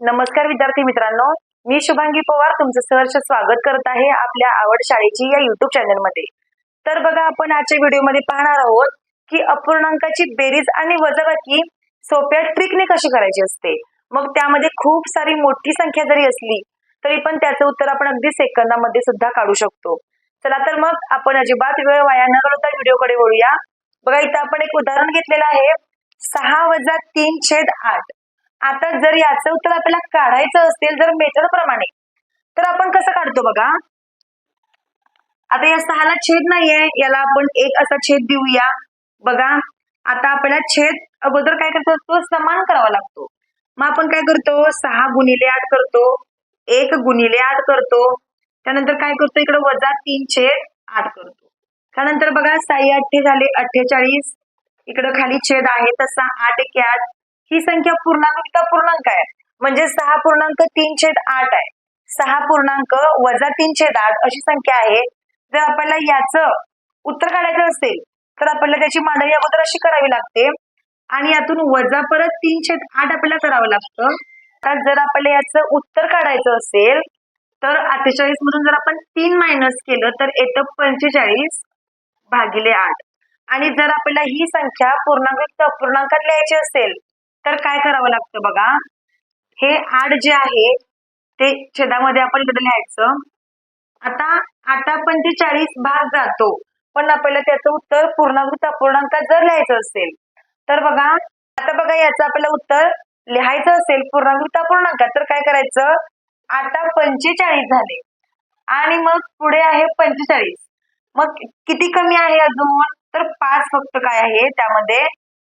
नमस्कार विद्यार्थी मित्रांनो मी शुभांगी पवार तुमचं सहर्ष स्वागत करत आहे आपल्या आवड शाळेची या युट्यूब चॅनलमध्ये तर बघा आपण आजच्या व्हिडिओमध्ये पाहणार आहोत की अपूर्णांकाची बेरीज आणि वजाबाकी सोप्या ट्रिकने कशी करायची असते. मग त्यामध्ये खूप सारी मोठी संख्या जरी असली तरी पण त्याचं उत्तर आपण अगदी सेकंदामध्ये सुद्धा काढू शकतो. चला तर मग आपण अजिबात वेळ वाया न घालवता व्हिडिओकडे वळूया. बघा इथं आपण एक उदाहरण घेतलेलं आहे. सहा वजा तीन छेद आठ. आता जर याचं उत्तर आपल्याला काढायचं असेल जर मेथड प्रमाणे तर आपण कसं काढतो बघा? आता या सहाला छेद नाहीये याला आपण एक असा छेद देऊया. बघा आता आपल्याला छेद अगोदर काय करतो? तो समान करावा लागतो. मग आपण काय करतो? सहा गुणिले आठ करतो. एक गुणिले आठ करतो. त्यानंतर काय करतो? इकडे वजा तीन छेद आठ करतो. त्यानंतर बघा साई अठ्ठे झाले अठ्ठेचाळीस. इकडं खाली छेद आहे तसा आठ एक आठ. ही संख्या पूर्णांकता पूर्णांक आहे. म्हणजे सहा पूर्णांक तीन छेद आठ आहे. सहा पूर्णांक वजा तीन छेद आठ अशी संख्या आहे. जर आपल्याला याचं उत्तर काढायचं असेल तर आपल्याला त्याची मांडणी अगोदर अशी करावी लागते. आणि यातून वजा परत तीन छेद आठ आपल्याला करावं लागतं. तर जर आपल्याला याचं उत्तर काढायचं असेल तर अठ्ठेचाळीस मधून जर आपण तीन मायनस केलं तर येतं पंचेचाळीस भागिले आठ. आणि जर आपल्याला ही संख्या पूर्णांक अपूर्णांकात लिहायची असेल तर काय करावं लागतं बघा? हे आठ जे आहे ते छेदामध्ये आपण इकडे लिहायचं. आता आता पंचेचाळीस भाग जातो. पण आपल्याला त्याचं उत्तर पूर्णांक अपूर्णांकात जर लिहायचं असेल तर बघा आता बघा याचं आपल्याला उत्तर लिहायचं असेल पूर्णांक अपूर्णांकात तर काय करायचं? आता पंचेचाळीस झाले. आणि मग पुढे आहे पंचेचाळीस. मग किती कमी आहे अजून? तर पाच फक्त काय आहे? त्यामध्ये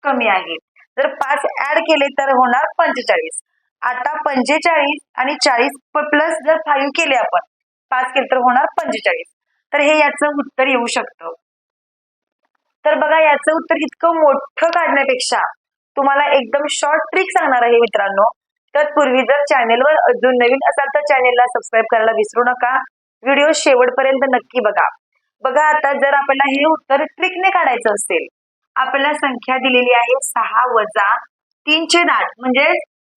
कमी आहे. जर पाच ऍड केले तर होणार पंचेचाळीस. आता पंचेचाळीस आणि चाळीस प्लस जर फाईव्ह केले आपण पाच केले तर होणार पंचेचाळीस. तर हे याचं उत्तर येऊ शकतं. तर बघा याचं उत्तर इतकं मोठं काढण्यापेक्षा तुम्हाला एकदम शॉर्ट ट्रिक सांगणार आहे मित्रांनो. तत्पूर्वी जर चॅनेलवर अजून नवीन असाल तर चॅनेलला सबस्क्राईब करायला विसरू नका. व्हिडिओ शेवटपर्यंत नक्की बघा. बघा आता जर आपल्याला हे उत्तर ट्रिकने काढायचं असेल आपल्याला संख्या दिलेली आहे सहा वजा तीन छेद आठ. म्हणजे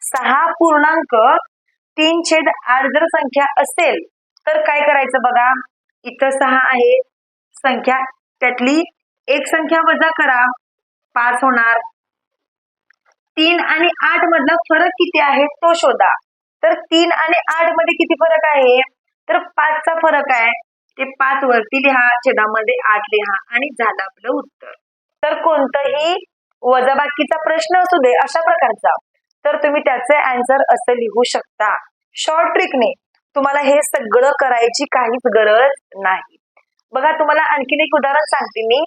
सहा पूर्णांक तीन छेद आठ जर संख्या असेल तर काय करायचं बघा? इथं सहा आहे. संख्या त्यातली एक संख्या वजा करा. पाच होणार. तीन आणि आठ मधला फरक किती आहे? तो शोधा. तर तीन आणि आठमध्ये किती फरक आहे? तर पाचचा फरक आहे. ते पाच वरती लिहा छेदामध्ये आठ लिहा आणि झालं आपलं उत्तर. तर कोणतंही वजाबाकीचा प्रश्न असू दे अशा प्रकारचा तर तुम्ही त्याचे आन्सर असं लिहू शकता. शॉर्ट ट्रिकने तुम्हाला हे सगळं करायची काहीच गरज नाही. बघा तुम्हाला आणखीन एक उदाहरण सांगते मी.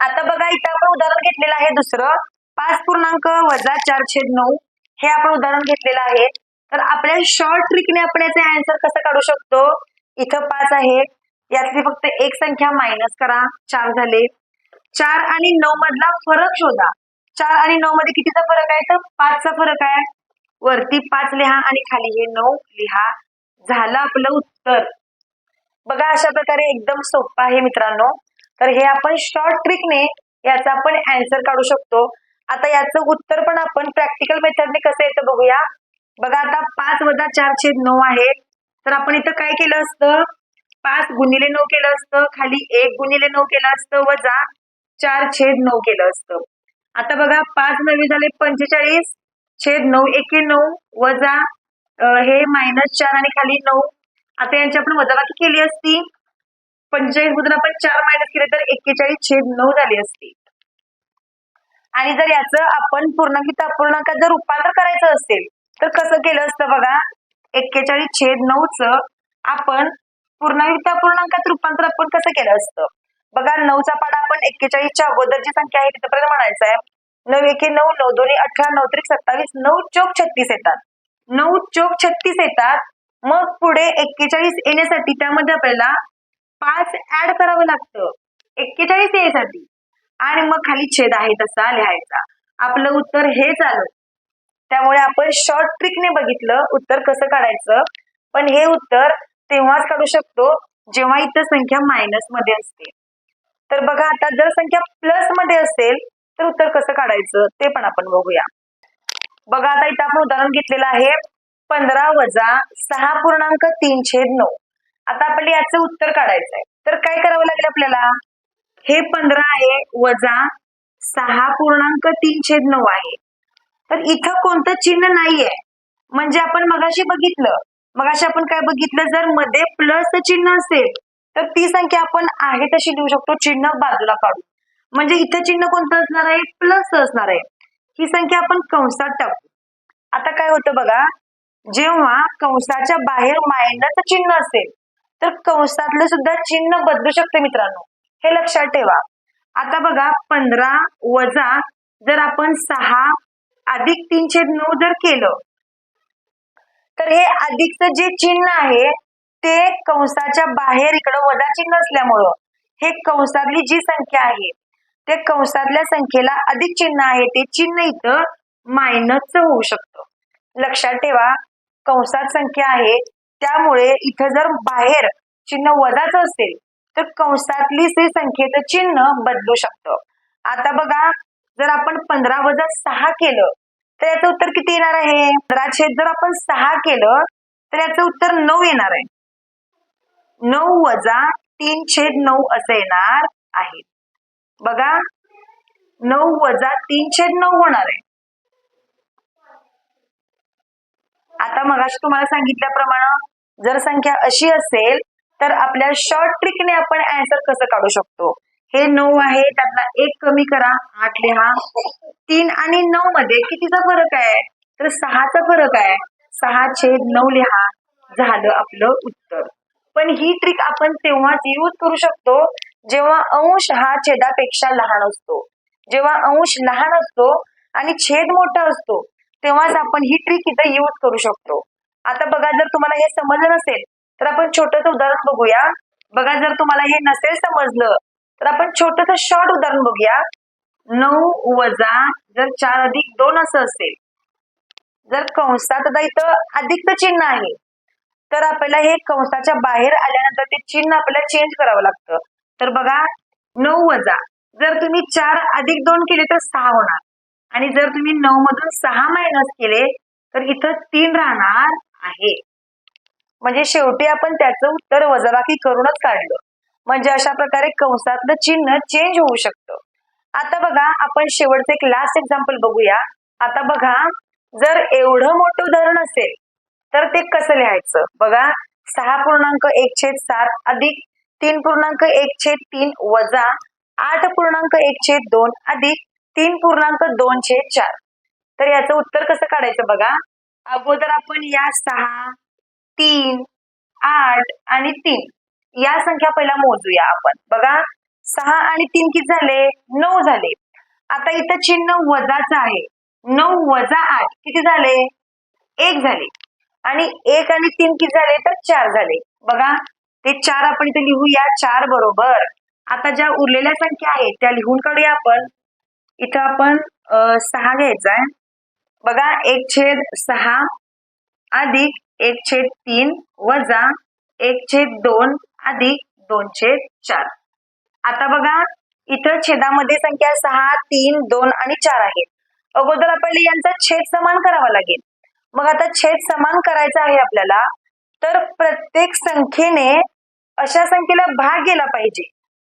आता बघा इथं आपण उदाहरण घेतलेलं आहे दुसरं. पाच पूर्णांक वजा चार छेद नऊ हे आपण उदाहरण घेतलेलं आहे. तर आपल्या शॉर्ट ट्रिकने आपण याचे अँसर कसं काढू शकतो? इथं पाच आहे यातली फक्त एक संख्या मायनस करा. चार झाले. चार आणि नऊ मधला फरक शोधा. चार आणि नऊ मध्ये कितीचा फरक आहे? तर पाचचा फरक आहे. वरती पाच लिहा आणि खाली हे नऊ लिहा. झालं आपलं उत्तर. बघा अशा प्रकारे एकदम सोपं आहे मित्रांनो. तर हे आपण शॉर्ट ट्रिकने याचा आपण अँसर काढू शकतो. आता याचं उत्तर पण आपण प्रॅक्टिकल मेथडने कसं येतं बघूया. बघा आता पाच वजा चार छेद नऊ आहे. तर आपण इथं काय केलं असतं? पाच गुणिले नऊ केलं असतं. खाली एक गुणिले नऊ केलं असतं. वजा चार छेद नऊ केलं असतं. आता बघा पाच नवी झाले पंचेचाळीस छेद नऊ एके नऊ वजा हे मायनस चार आणि खाली नऊ. आता यांची आपण वजाबाकी केली असती. पंचेचाळीस मधून आपण चार मायनस केले तर एक्केचाळीस छेद नऊ झाली असती. आणि जर याचं आपण पूर्णांकित अपूर्णांकात जर रूपांतर करायचं असेल तर कसं केलं असतं बघा? एक्केचाळीस छेद नऊच आपण पूर्णांकित अपूर्णांकात रूपांतर आपण कसं केलं असतं? बघा नऊचा पाडा आपण एक्केचाळीसच्या अगोदर जी संख्या आहे तिथपर्यंत म्हणायचं आहे. नऊ एके नऊ नऊ दोन्ही अठरा नऊ त्रिक सत्तावीस नऊ चोक छत्तीस येतात. नऊ चोक छत्तीस येतात. मग पुढे एक्केचाळीस येण्यासाठी त्यामध्ये आपल्याला पाच ऍड करावं लागतं. एक्केचाळीस यायसाठी आणि मग खाली छेद आहे तसा लिहायचा. आपलं उत्तर हेच आलं. त्यामुळे आपण शॉर्ट ट्रिकने बघितलं उत्तर कसं काढायचं. पण हे उत्तर तेव्हाच काढू शकतो जेव्हा इथं संख्या मायनसमध्ये असते. तर बघा आता जर संख्या प्लसमध्ये असेल तर उत्तर कसं काढायचं? ते पण आपण बघूया. बघा आता इथं आपण उदाहरण घेतलेलं आहे. पंधरा वजा सहा पूर्णांक तीन छेद नऊ. आता आपल्याला याचं उत्तर काढायचं आहे तर काय करावं लागेल आपल्याला? हे पंधरा आहे वजा सहा पूर्णांक तीन छेद नऊ आहे. तर इथं कोणतं चिन्ह नाहीये. म्हणजे आपण मगाशी बघितलं. मगाशी आपण काय बघितलं? जर मध्ये प्लस चिन्ह असेल तर ती संख्या आपण आहे तशी लिहू शकतो चिन्ह बाजूला काढू म्हणजे इथं चिन्ह कोणतं असणार आहे? प्लस असणार आहे. ही संख्या आपण कंसात टाकू. आता काय होतं बघा जेव्हा कंसाच्या बाहेर मायनस चिन्ह असेल तर कंसातलं सुद्धा चिन्ह बदलू शकते मित्रांनो. हे लक्षात ठेवा. आता बघा पंधरा वजा जर आपण सहा अधिक तीनशे नऊ जर केलं तर हे अधिकचं जे चिन्ह आहे ते कंसाच्या बाहेर इकडं वजा चिन्ह असल्यामुळं हे कंसातली जी संख्या आहे ते कंसातल्या संख्येला अधिक चिन्ह आहे ते चिन्ह इथं मायनसच होऊ शकतं. लक्षात ठेवा कंसात संख्या आहे त्यामुळे इथं जर बाहेर चिन्ह वजाच असेल तर कंसातली ते संख्येचं चिन्ह बदलू शकतं. आता बघा जर आपण पंधरा वजा सहा केलं तर याचं उत्तर किती येणार आहे? पंधरा छेद जर आपण सहा केलं तर याचं उत्तर नऊ येणार आहे. नऊ वजा तीन छेद नऊ असं येणार आहे. बघा नऊ वजा तीन छेद नऊ होणार आहे. आता मगाशी तुम्हाला सांगितल्याप्रमाणे जर संख्या अशी असेल तर आपल्या शॉर्ट ट्रिकने आपण अँसर कसं काढू शकतो? हे नऊ आहे त्यातला एक कमी करा आठ लिहा. तीन आणि नऊ मध्ये कितीचा फरक आहे? तर सहाचा फरक आहे. सहा छेद नऊ लिहा झालं आपलं उत्तर. पण ही ट्रिक आपण तेव्हाच यूज करू शकतो जेव्हा अंश हा छेदापेक्षा लहान असतो. जेव्हा अंश लहान असतो आणि छेद मोठा असतो तेव्हाच आपण ही ट्रिक इथं यूज करू शकतो. आता बघा जर तुम्हाला हे समजलं नसेल तर आपण छोटंसं उदाहरण बघूया. बघा जर तुम्हाला हे नसेल समजलं तर आपण छोटंसं शॉर्ट उदाहरण बघूया. नऊ वजा जर चार अधिक दोन असं असेल जर कंसात आता इथं अधिकचं चिन्ह आहे तर आपल्याला हे कंसाच्या बाहेर आल्यानंतर ते चिन्ह आपल्याला चेंज करावं लागतं. तर बघा नऊ वजा. जर तुम्ही चार अधिक दोन केले तर सहा होणार. आणि जर तुम्ही नऊ मधून सहा मायनस केले तर इथं तीन राहणार आहे. म्हणजे शेवटी आपण त्याचं उत्तर वजाबाकी करूनच काढलं. म्हणजे अशा प्रकारे कंसातलं चिन्ह चेंज होऊ शकतं. आता बघा आपण शेवटचं एक लास्ट एक्झाम्पल बघूया. आता बघा जर एवढं मोठं उदाहरण असेल तर ते कसं लिहायचं? बघा सहा पूर्णांक एक छेद सात अधिक तीन पूर्णांक एक छेद तीन वजा आठ पूर्णांक एक छेद दोन अधिक तीन पूर्णांक दोन छेद चार. तर याचं उत्तर कसं काढायचं बघा? अगोदर आपण या सहा तीन आठ आणि तीन या संख्या पहिला मोजूया आपण. बघा सहा आणि तीन किती झाले? नऊ झाले. आता इथं चिन्ह वजाचं आहे. नऊ वजा आठ किती झाले? एक झाले. आणि एक आणि तीन किती झाले तर चार झाले. बघा ते चार आपण इथे लिहूया चार बरोबर. आता ज्या उरलेल्या संख्या आहेत त्या लिहून काढूया आपण. इथं आपण सहा घ्यायचा आहे. बघा एक छेद सहा अधिक एक छेद तीन वजा एक छेद दोन अधिक दोन छेद चार. आता बघा इथं छेदामध्ये संख्या सहा तीन दोन आणि चार आहेत. अगोदर आपल्याला यांचा छेद समान करावा लागेल. मग आता छेद समान करायचा आहे आपल्याला तर प्रत्येक संख्येने अशा संख्येला भाग गेला पाहिजे.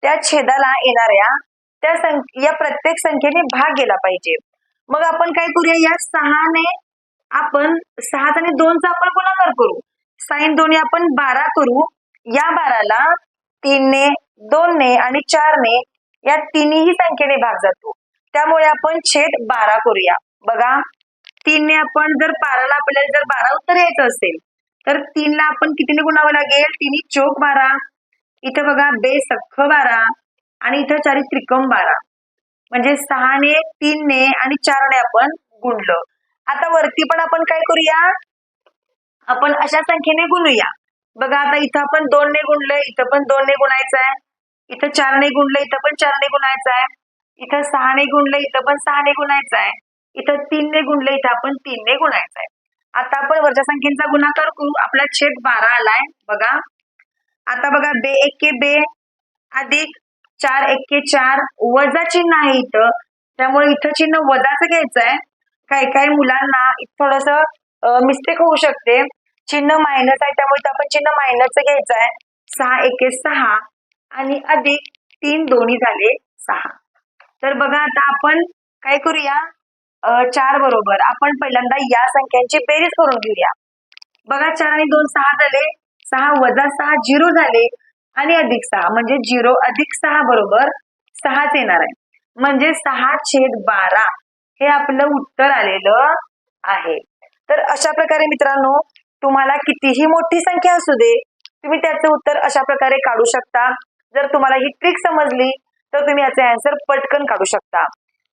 त्या छेदाला येणाऱ्या त्या संख या प्रत्येक संख्येने भाग गेला पाहिजे. मग आपण काय करूया या सहाने आपण सहा आणि दोनचा आपण गुणाकार करू. साईन दोन्ही आपण बारा करू. या बाराला तीनने दोनने आणि चारने या तिन्ही संख्येने भाग जातो. त्यामुळे आपण छेद बारा करूया. बघा तीनने आपण जर बाराला आपल्याला जर बारा उत्तर यायचं असेल तर तीनला आपण कितीने गुणावं लागेल? तिन्ही चोक बारा. इथं बघा बे सख्ख बारा आणि इथं चारी त्रिकम बारा. म्हणजे सहाने तीनने आणि चारने आपण गुणलं. आता वरती पण आपण काय करूया? आपण अशा संख्येने गुणूया. बघा आता इथं आपण दोनने गुणलंय इथं पण दोनने गुणायचं आहे इथं चारने गुणलं इथं पण चारने गुणायचं आहे इथं सहाने गुणलं इथं पण सहाने गुणायचं आहे इथं तीनने गुणले इथं आपण तीनने गुणायचं आहे आता आपण वरच्या संख्येचा गुणाकार करू. आपला छेद बारा आलाय. बघा. आता बघा बे एक्के बे अधिक चार एक्के चार. वजा चिन्ह आहे इथं. त्यामुळे इथं चिन्ह वजाचं घ्यायचं आहे काही काही मुलांना थोडस मिस्टेक होऊ शकते. चिन्ह मायनस आहे त्यामुळे इथं आपण चिन्ह मायनसचं घ्यायचं आहे सहा एके सहा आणि अधिक तीन दोन्ही झाले सहा. तर बघा आता आपण काय करूया? चार बरोबर. आपण पहिल्यांदा या संख्यांची बेरीज करून घेऊया. बघा चार आणि दोन सहा झाले. सहा वजा सहा झिरो झाले. आणि अधिक सहा म्हणजे झिरो अधिक सहा बरोबर सहाच येणार आहे. म्हणजे सहा छेद बारा हे आपलं उत्तर आलेलं आहे. तर अशा प्रकारे मित्रांनो तुम्हाला कितीही मोठी संख्या असू दे तुम्ही त्याचं उत्तर अशा प्रकारे काढू शकता. जर तुम्हाला ही ट्रिक समजली तर तुम्ही याचे आन्सर पटकन काढू शकता.